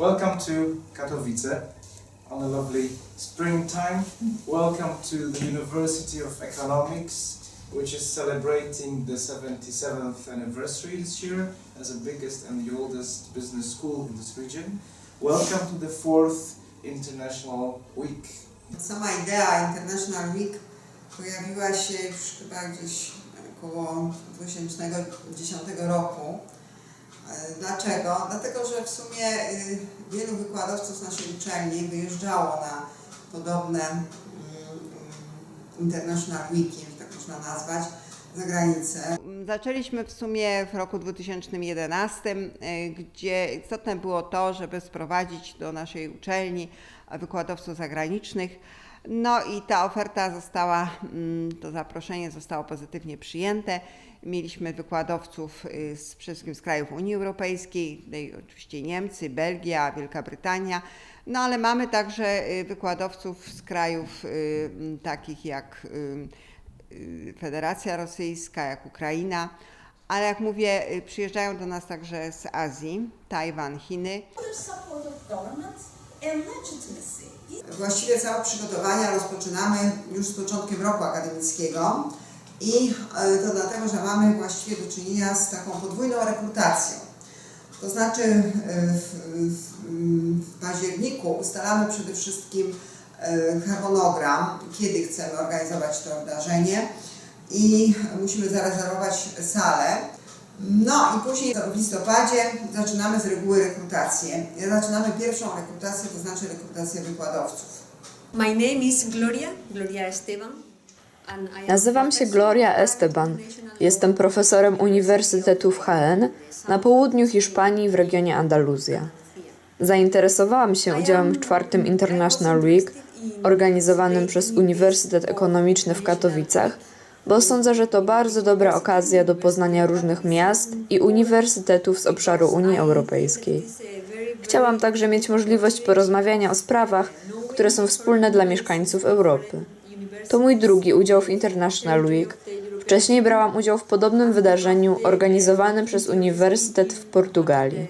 Welcome to Katowice on a lovely springtime. Welcome to the University of Economics, which is celebrating the 77th anniversary this year as the biggest and the oldest business school in this region. Welcome to the fourth International Week. Sama idea International Week pojawiła się już chyba gdzieś około 2010 roku. E, Dlaczego? Dlatego, że w sumie y, wielu wykładowców z naszej uczelni wyjeżdżało na podobne mm, mm, International Weeki, że tak można nazwać, za granicę. Zaczęliśmy w sumie w roku 2011, y, gdzie istotne było to, żeby sprowadzić do naszej uczelni wykładowców zagranicznych. No i ta oferta została, mm, to zaproszenie zostało pozytywnie przyjęte. Mieliśmy wykładowców y, z, wszystkim z krajów Unii Europejskiej, tutaj oczywiście Niemcy, Belgia, Wielka Brytania, no ale mamy także y, wykładowców z krajów y, takich jak Federacja Rosyjska, jak Ukraina, ale jak mówię, przyjeżdżają do nas także z Azji, Tajwan, Chiny. the support of government and legitimacy. Właściwie całe przygotowania rozpoczynamy już z początkiem roku akademickiego i e, to dlatego, że mamy właściwie do czynienia z taką podwójną rekrutacją. To znaczy e, w, październiku ustalamy przede wszystkim e, harmonogram, kiedy chcemy organizować to wydarzenie i musimy zarezerwować salę. No i później w listopadzie zaczynamy z reguły rekrutację. Zaczynamy pierwszą rekrutację, to znaczy rekrutację wykładowców. My name is Gloria, Gloria Esteban. Nazywam się Gloria Esteban. Jestem profesorem Uniwersytetu w HN na południu Hiszpanii w regionie Andaluzja. Zainteresowałam się udziałem w czwartym International Week organizowanym przez Uniwersytet Ekonomiczny w Katowicach, bo sądzę, że to bardzo dobra okazja do poznania różnych miast i uniwersytetów z obszaru Unii Europejskiej. Chciałam także mieć możliwość porozmawiania o sprawach, które są wspólne dla mieszkańców Europy. To mój drugi udział w International Week. Wcześniej brałam udział w podobnym wydarzeniu organizowanym przez Uniwersytet w Portugalii.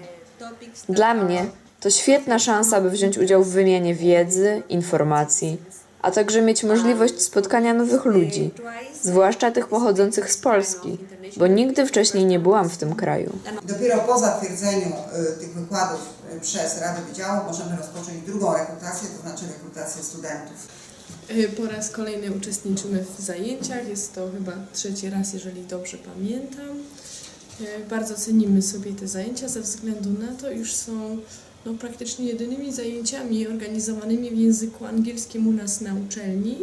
Dla mnie to świetna szansa, by wziąć udział w wymianie wiedzy, informacji, a także mieć możliwość spotkania nowych ludzi, zwłaszcza tych pochodzących z Polski, bo nigdy wcześniej nie byłam w tym kraju. Dopiero po zatwierdzeniu y, tych wykładów y, przez Radę Wydziału możemy rozpocząć drugą rekrutację, to znaczy rekrutację studentów. Y, Po raz kolejny uczestniczymy w zajęciach. Jest to chyba trzeci raz, jeżeli dobrze pamiętam. Bardzo cenimy sobie te zajęcia ze względu na to, iż są no, praktycznie jedynymi zajęciami organizowanymi w języku angielskim u nas na uczelni.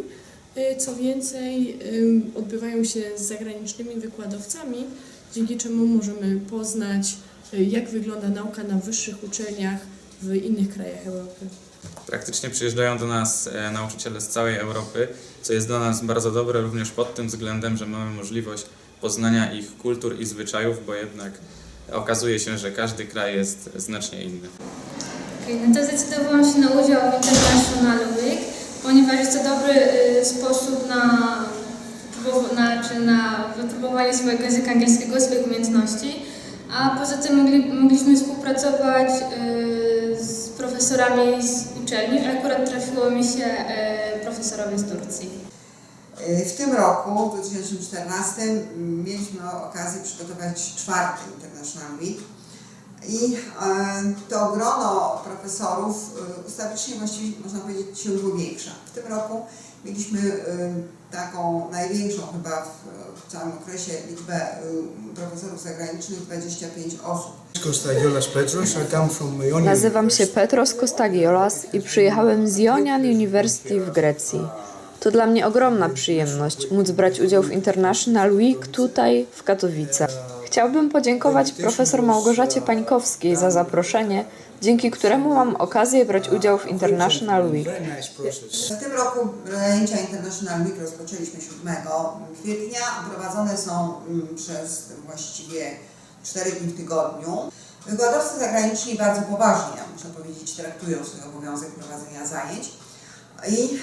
Y, Co więcej, ym, odbywają się z zagranicznymi wykładowcami, dzięki czemu możemy poznać, y, jak wygląda nauka na wyższych uczelniach w innych krajach Europy. Praktycznie przyjeżdżają do nas e, nauczyciele z całej Europy, co jest dla nas bardzo dobre również pod tym względem, że mamy możliwość poznania ich kultur i zwyczajów, bo jednak okazuje się, że każdy kraj jest znacznie inny. Okej, no to zdecydowałam się na udział w International Week, ponieważ jest to dobry y, sposób na, wypróbow- na, czy na wypróbowanie swojego języka angielskiego, swoich umiejętności. A poza tym mogli, mogliśmy współpracować y, z profesorami z uczelni. Akurat trafiło mi się y, profesorowie z Turcji. Y, W tym roku, w 2014, m, mieliśmy okazję przygotować czwarty International Week i e, to grono profesorów e, ustawicznie właściwie można powiedzieć się powiększa. W tym roku mieliśmy taką największą chyba w, całym okresie liczbę profesorów zagranicznych 25 osób. Nazywam się. Petros Kostagiolas i przyjechałem z Ionian University w Grecji. To dla mnie ogromna przyjemność móc brać udział w International Week tutaj w Katowicach. Chciałbym podziękować profesor Małgorzacie Pańkowskiej za zaproszenie, dzięki któremu mam okazję brać udział w International Week. W tym roku zajęcia International Week rozpoczęliśmy 7 kwietnia. Prowadzone są mm, przez właściwie 4 dni w tygodniu. Wykładowcy zagraniczni bardzo poważnie, muszę powiedzieć, traktują swój obowiązek prowadzenia zajęć i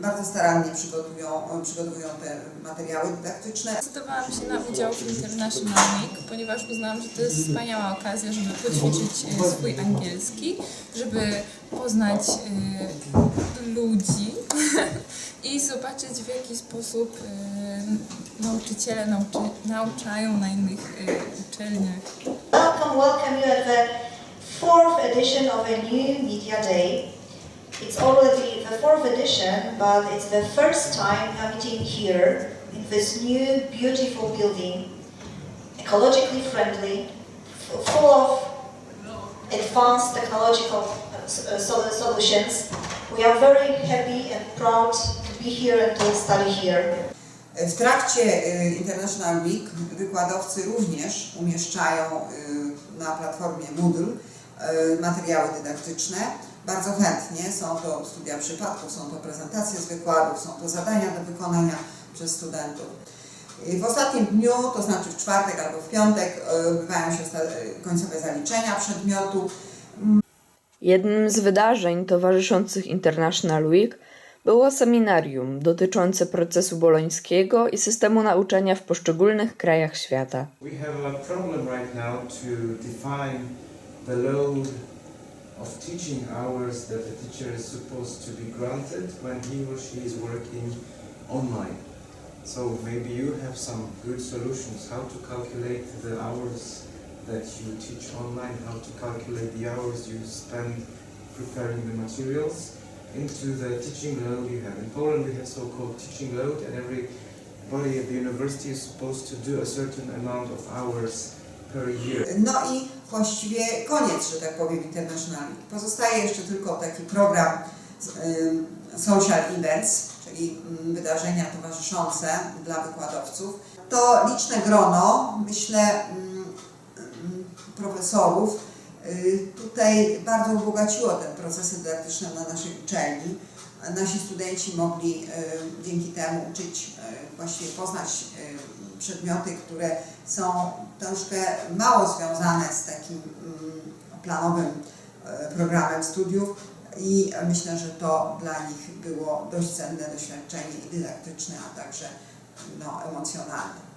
bardzo starannie przygotują, przygotowują te materiały dydaktyczne. Zdecydowałam się na udział w International Week, ponieważ uznałam, że to jest wspaniała okazja, żeby poćwiczyć e, swój angielski żeby poznać y, ludzi i zobaczyć w jaki sposób y, nauczyciele nauczy, nauczają na innych y, uczelniach. Welcome, welcome you at the fourth edition of a new media day. It's already the fourth edition, but it's the first time are meeting here in this new beautiful building, ecologically friendly, full of advanced technological uh, uh, sol- solutions. We are very happy and proud to be here and to study here. W trakcie y, International Week wykładowcy również umieszczają y, na platformie Moodle y, materiały dydaktyczne. Bardzo chętnie są to studia przypadków, są to prezentacje z wykładów, są to zadania do wykonania przez studentów. W ostatnim dniu, to znaczy w czwartek albo w piątek, odbywają się końcowe zaliczenia przedmiotu. Jednym z wydarzeń towarzyszących International Week było seminarium dotyczące procesu bolońskiego i systemu nauczania w poszczególnych krajach świata. We have a problem right now to define the load of teaching hours that the teacher is supposed to be granted when he or she is working online. So maybe you have some good solutions how to calculate the hours that you teach online, how to calculate the hours you spend preparing the materials into the teaching load you have. In Poland we have so-called teaching load and everybody at the university is supposed to do a certain amount of hours per year. No właściwie koniec, że tak powiem, International Week. Pozostaje jeszcze tylko taki program social events, czyli ym, wydarzenia towarzyszące dla wykładowców. To liczne grono, myślę, ym, ym, profesorów tutaj bardzo ubogaciło ten procesy dydaktyczne na naszej uczelni. Nasi studenci mogli y, dzięki temu uczyć, y, właściwie poznać y, przedmioty, które są troszkę mało związane z takim mm, planowym programem studiów i myślę, że to dla nich było dość cenne doświadczenie i dydaktyczne, a także no, emocjonalne.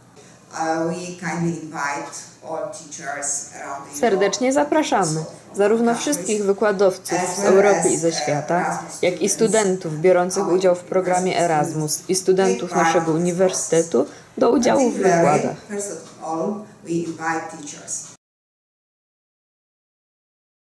Serdecznie zapraszamy zarówno wszystkich wykładowców z Europy i ze świata, jak i studentów biorących udział w programie Erasmus i studentów naszego uniwersytetu do udziału w wykładach.